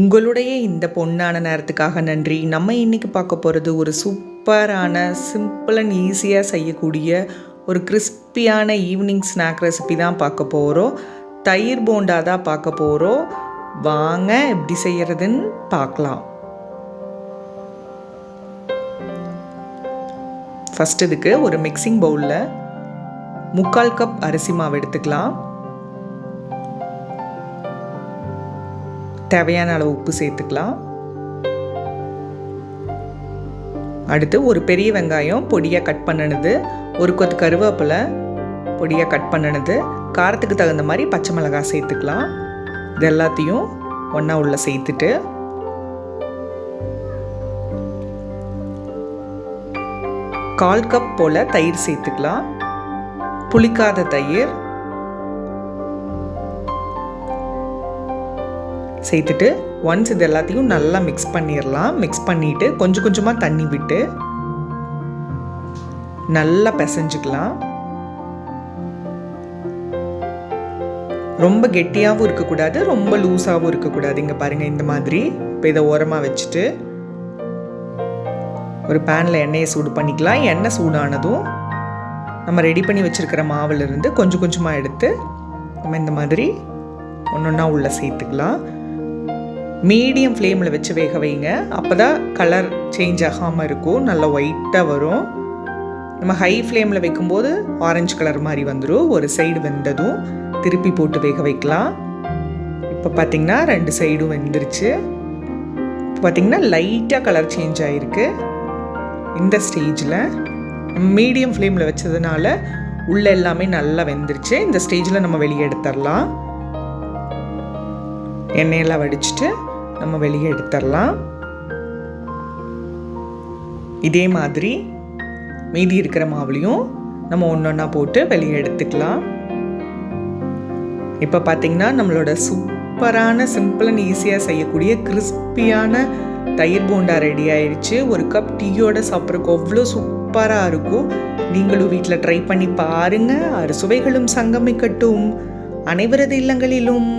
உங்களுடைய இந்த பொண்ணான நேரத்துக்காக நன்றி. நம்ம இன்னைக்கு பார்க்க போகிறது ஒரு சூப்பரான சிம்பிள் அண்ட் ஈஸியாக செய்யக்கூடிய ஒரு கிறிஸ்பியான ஈவினிங் ஸ்நாக் ரெசிபி தான் பார்க்க போகிறோம் தயிர் போண்டா தான் பார்க்க போகிறோம் வாங்க எப்படி செய்யறதுன்னு பார்க்கலாம். ஃபஸ்ட் இதுக்கு ஒரு மிக்சிங் பவுலில் முக்கால் கப் அரிசி மாவு எடுத்துக்கலாம். தேவையான அளவு உப்பு சேர்த்துக்கலாம். அடுத்து ஒரு பெரிய வெங்காயம் பொடியாக கட் பண்ணினது. ஒரு கொத்து கருவேப்பிலை பொடியாக கட் பண்ணினது. காரத்துக்கு தகுந்த மாதிரி பச்சை மிளகாய் சேர்த்துக்கலாம். இது எல்லாத்தையும் ஒன்றா உள்ளே சேர்த்துட்டு. கால் கப் போல் தயிர் சேர்த்துக்கலாம். புளிக்காத தயிர் சேர்த்துட்டு ஒன்ஸ் இது எல்லாத்தையும் நல்லா மிக்ஸ் பண்ணிடலாம் மிக்ஸ் பண்ணிவிட்டு கொஞ்சம் கொஞ்சமாக தண்ணி விட்டு நல்லா பிசைஞ்சுக்கலாம். ரொம்ப கெட்டியாகவும் இருக்கக்கூடாது ரொம்ப லூஸாகவும் இருக்கக்கூடாது. இங்கே பாருங்கள் இந்த மாதிரி. இப்போ இதை ஓரமாக வச்சுட்டு ஒரு பேனில் எண்ணெயை சூடு பண்ணிக்கலாம். எண்ணெய் சூடானதும் நம்ம ரெடி பண்ணி வச்சுருக்கிற மாவுலேருந்து கொஞ்சம் கொஞ்சமாக எடுத்து நம்ம இந்த மாதிரி ஒன்று ஒன்றா உள்ளே சேர்த்துக்கலாம். மீடியம் ஃப்ளேமில் வச்சு வேக வைங்க. அப்போ தான் கலர் சேஞ்ச் ஆகாமல் இருக்கும். நல்லா ஒயிட்டாக வரும். நம்ம ஹை ஃப்ளேமில் வைக்கும்போது ஆரஞ்சு கலர் மாதிரி வந்துடும் ஒரு சைடு வெந்ததும் திருப்பி போட்டு வேக வைக்கலாம். இப்போ பார்த்திங்கன்னா ரெண்டு சைடும் வெந்துருச்சு. இப்போ பார்த்திங்கன்னா லைட்டாக கலர் சேஞ்ச் ஆகிருக்கு இந்த ஸ்டேஜில் மீடியம் ஃப்ளேமில் வச்சதுனால உள்ளே எல்லாமே நல்லா வெந்துருச்சு. இந்த ஸ்டேஜில் நம்ம வெளியே எடுத்துடலாம். எண்ணெயெல்லாம் வடிச்சிட்டு நம்ம வெளியே எடுத்துடலாம். இதே மாதிரி மீதி இருக்கிற மாவுலையும் நம்ம ஒன்று ஒன்றா போட்டு வெளியே எடுத்துக்கலாம். இப்போ பார்த்தீங்கன்னா நம்மளோட சூப்பரான சிம்பிள் அண்ட் ஈஸியாக செய்யக்கூடிய கிறிஸ்பியான தயிர் போண்டா ரெடி ஆயிடுச்சு ஒரு கப் டீயோட சாப்பிட்றதுக்கு அவ்வளோ சூப்பராக இருக்கும். நீங்களும் வீட்டில் ட்ரை பண்ணி பாருங்கள் அறுசுவைகளும் சங்கமிக்கட்டும். அனைவரது இல்லங்களிலும்.